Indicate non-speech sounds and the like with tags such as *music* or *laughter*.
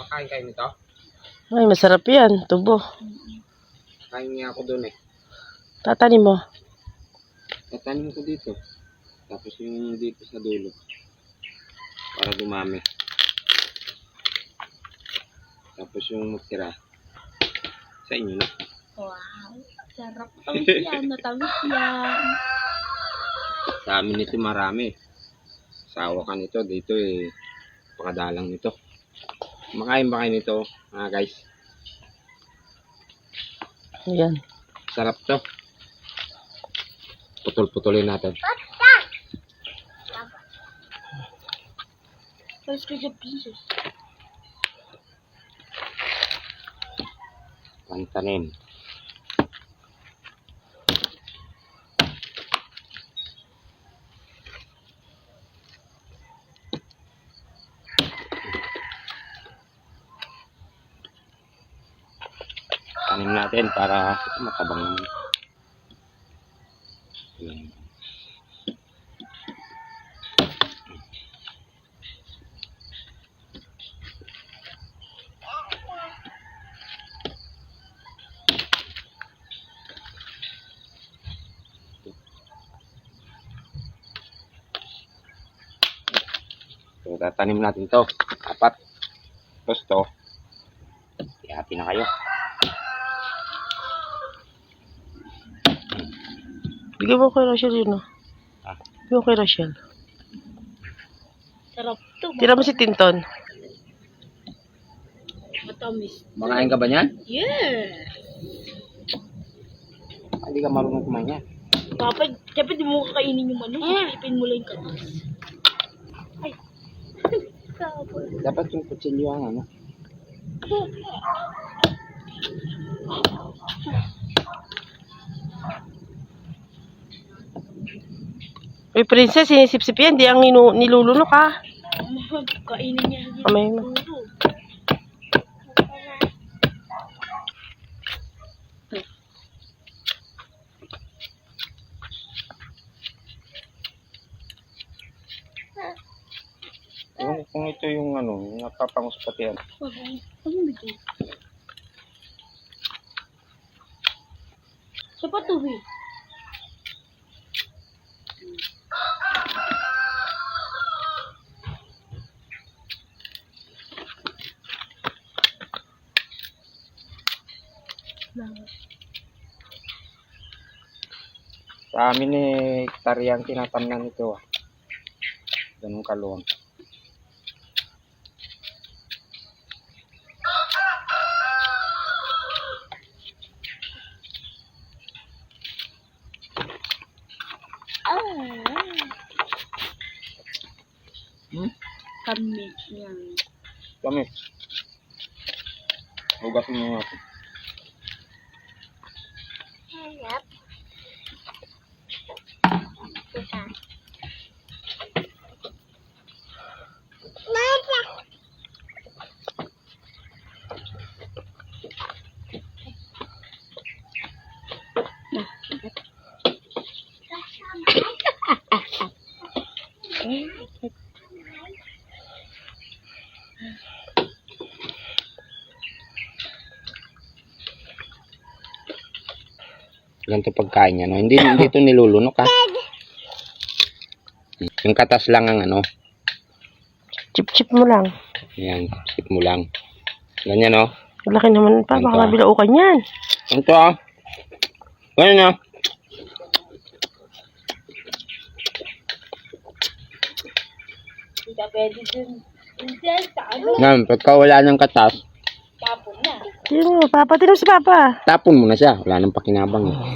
Makain kayo nito? Ay, masarap yan. Tubo. Kain nga ako doon eh. Tatanim mo. Tatanim ko dito. Tapos yung dito sa dulo. Para dumami. Tapos yung magtira. Sa inyo na. Wow. Sarap. Tamis yan. Natamis yan. Sa amin ito marami. Sawa ka nito. Dito eh. Pakadalang nito. Makain ba kayo nito mga guys? Ayan. Sarap to. Putol-putulin natin. First ko the pieces. Pantanin. Natin para matabang naman. Ayan. So, tatanim natin to. Apat. Tapos to. Ihati na kayo. Bigyan mo kay Rachel yun? Ah. Bigyan mo kay Rachel. Sarap to. Tira mo si Tinton. Matamis. Makain ka ba niyan? Yeah. Hindi ka marunong kumain yan. Papa, syempre di mo kakainin yung manok. Isipin mo lang yung katas. Ay. *laughs* Dapat yung kutsilyo ang ano. Uy, princess, sinisip-sip yan. Di ang ninu- nilulunok, ha? Kainin niya. Kamay mo. Kung, kung ito yung ano, yung napapangus pati yan. Ano ba ito? Sa amin eh, hektaryang tinatamnan ito ah. Ganun kaluwang. Hmm? Kami yan. Kami. Hugasin mo nga Ganito pagkain niya, no? Hindi, hindi ito nilulunok, ha? Yung katas lang ang ano. Chip-chip mo lang. Yan, skip mo lang. Ganyan, no? Malaki naman pa. Baka Ano pa? mabilaukan yan. Ito, ah. Ganyan, ah. Hindi ka pwede dun. Hindi, sa ano? Yan, pagka wala ng katas, Tapon na. Mo, Papa. Mo si Papa. tapon mo na siya. Wala nang pakinabang, eh.